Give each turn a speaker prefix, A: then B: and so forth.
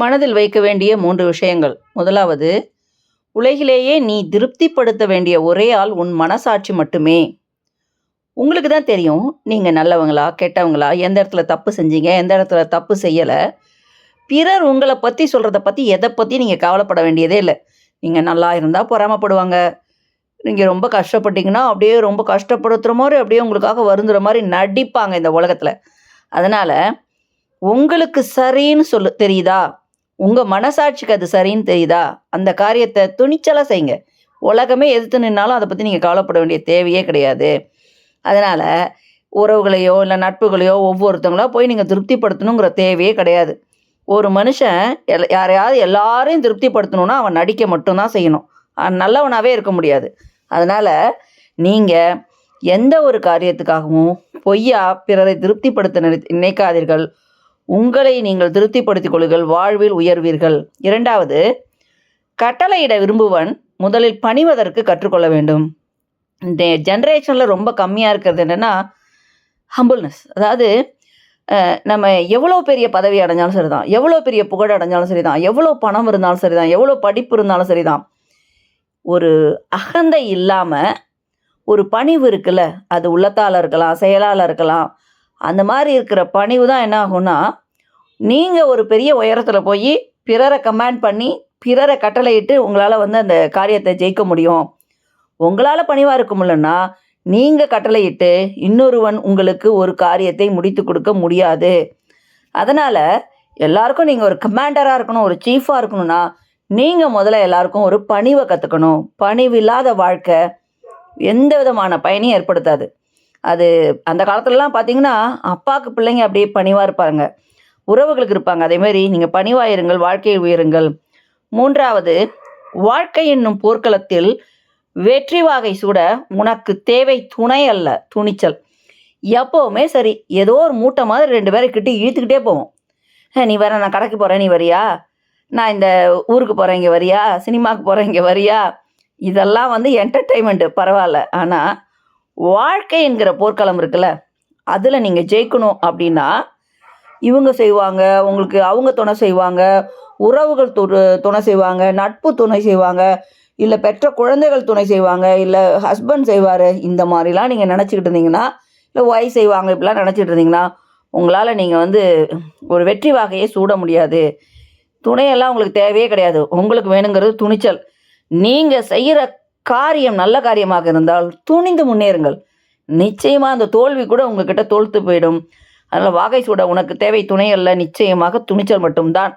A: மனதில் வைக்க வேண்டிய மூன்று விஷயங்கள். முதலாவது உலகிலேயே நீ திருப்திப்படுத்த வேண்டிய ஒரே ஆள் உன் மனசாட்சி மட்டுமே. உங்களுக்கு தான் தெரியும் நீங்கள் நல்லவங்களா கெட்டவங்களா எந்த இடத்துல தப்பு செஞ்சீங்க எந்த இடத்துல தப்பு செய்யலை. பிறர் உங்களை பற்றி சொல்கிறத பற்றி எதை பற்றி நீங்கள் கவலைப்பட வேண்டியதே இல்லை. நீங்கள் நல்லா இருந்தால் பொறாமப்படுவாங்க. நீங்கள் ரொம்ப கஷ்டப்பட்டீங்கன்னா அப்படியே ரொம்ப கஷ்டப்படுத்துகிற மாதிரி அப்படியே உங்களுக்காக வருந்துற மாதிரி நடிப்பாங்க இந்த உலகத்தில். அதனால் உங்களுக்கு சரின்னு சொல்லு தெரியுதா? உங்கள் மனசாட்சிக்கு அது சரின்னு தெரியுதா? அந்த காரியத்தை துணிச்சலாக செய்யுங்க. உலகமே எதிர்த்து நின்னாலும் அதை பற்றி நீங்கள் கவலைப்பட வேண்டிய தேவையே கிடையாது. அதனால் உறவுகளையோ இல்லை நட்புகளையோ ஒவ்வொருத்தவங்களோ போய் நீங்கள் திருப்திப்படுத்தணுங்கிற தேவையே கிடையாது. ஒரு மனுஷன் எல் யாரையாவது எல்லாரையும் திருப்திப்படுத்தணுன்னா அவன் நடிக்க மட்டும்தான் செய்யணும். அவன் நல்லவனாகவே இருக்க முடியாது. அதனால் நீங்கள் எந்த ஒரு காரியத்துக்காகவும் பொய்யா பிறரை திருப்திப்படுத்த நினை நினைக்காதீர்கள். உங்களை நீங்கள் திருப்திப்படுத்திக் கொள்ளுங்கள் வாழ்வில் உயர்வீர்கள். இரண்டாவது கட்டளையிட விரும்புவன் முதலில் பணிவதற்கு கற்றுக்கொள்ள வேண்டும். இந்த ஜென்ரேஷனில் ரொம்ப கம்மியாக இருக்கிறது என்னென்னா ஹம்புல்னஸ் அதாவது நம்ம எவ்வளோ பெரிய பதவி அடைஞ்சாலும் சரிதான். எவ்வளோ பெரிய புகழ் அடைஞ்சாலும் சரிதான். எவ்வளோ பணம் இருந்தாலும் சரிதான். எவ்வளோ படிப்பு இருந்தாலும் சரிதான். ஒரு அகந்தை இல்லாமல் ஒரு பணிவு இருக்குல்ல. அது உள்ளத்தால் இருக்கலாம் செயலால் இருக்கலாம். அந்த மாதிரி இருக்கிற பணிவு தான் என்ன ஆகும்னா நீங்கள் ஒரு பெரிய உயரத்தில் போய் பிறரை கமாண்ட் பண்ணி பிறரை கட்டளையிட்டு உங்களால் வந்து அந்த காரியத்தை ஜெயிக்க முடியும். உங்களால் பணிவாக இருக்க முடியலன்னா நீங்கள் கட்டளையிட்டு இன்னொருவன் உங்களுக்கு ஒரு காரியத்தை முடித்து கொடுக்க முடியாது. அதனால் எல்லாருக்கும் நீங்கள் ஒரு கமாண்டராக இருக்கணும் ஒரு சீஃபாக இருக்கணும்னா நீங்கள் முதல்ல எல்லாருக்கும் ஒரு பணிவை கற்றுக்கணும் பணிவில்லாத வாழ்க்கை எந்த விதமான பயனையும் ஏற்படுத்தாது. அது அந்த காலத்துலலாம் பார்த்தீங்கன்னா அப்பாவுக்கு பிள்ளைங்க அப்படியே பணிவாக இருப்பாங்க. உறவுகளுக்கு இருப்பாங்க. அதேமாரி நீங்கள் பணிவாயிருங்கள் வாழ்க்கையை வாழ்க்கையில் உயருங்கள். மூன்றாவது வாழ்க்கை என்னும் போர்க்களத்தில் வெற்றி வாகை சூட உனக்கு தேவை துணை அல்ல துணிச்சல். எப்போவுமே சரி ஏதோ ஒரு மூட்டை மாதிரி ரெண்டு பேரை கிட்டே இழுத்துக்கிட்டே போவோம். நீ வர நான் கடைக்கு போகிறேன் நீ வரியா? நான் இந்த ஊருக்கு போகிறேன் இங்கே வரியா? சினிமாவுக்கு போகிறேன் இங்கே வரியா? இதெல்லாம் வந்து என்டர்டெயின்மெண்ட்டு பரவாயில்ல. ஆனால் வாழ்க்கை என்கிற போர்க்களம் இருக்குல்ல அதில் நீங்கள் ஜெயிக்கணும் அப்படின்னா இவங்க செய்வாங்க உங்களுக்கு அவங்க துணை செய்வாங்க உறவுகள் து துணை செய்வாங்க நட்பு துணை செய்வாங்க இல்லை பெற்ற குழந்தைகள் துணை செய்வாங்க இல்லை ஹஸ்பண்ட் செய்வார் இந்த மாதிரிலாம் நீங்கள் நினச்சிக்கிட்டு இருந்தீங்கன்னா இல்லை ஒய்ஃப் செய்வாங்க இப்படிலாம் நினச்சிட்டு இருந்தீங்கன்னா உங்களால் நீங்கள் வந்து ஒரு வெற்றி வாகையே சூட முடியாது. துணையெல்லாம் உங்களுக்கு தேவையே கிடையாது. உங்களுக்கு வேணுங்கிறது துணிச்சல். நீங்கள் செய்கிற காரியம் நல்ல காரியமாக இருந்தால் துணிந்து முன்னேறுங்கள். நிச்சயமாக அந்த தோல்வி கூட உங்ககிட்ட தோல்த்து போயிடும். அதனால் வாகை சூட உனக்கு தேவை துணை அல்ல. நிச்சயமாக துணிச்சல் மட்டும்தான்.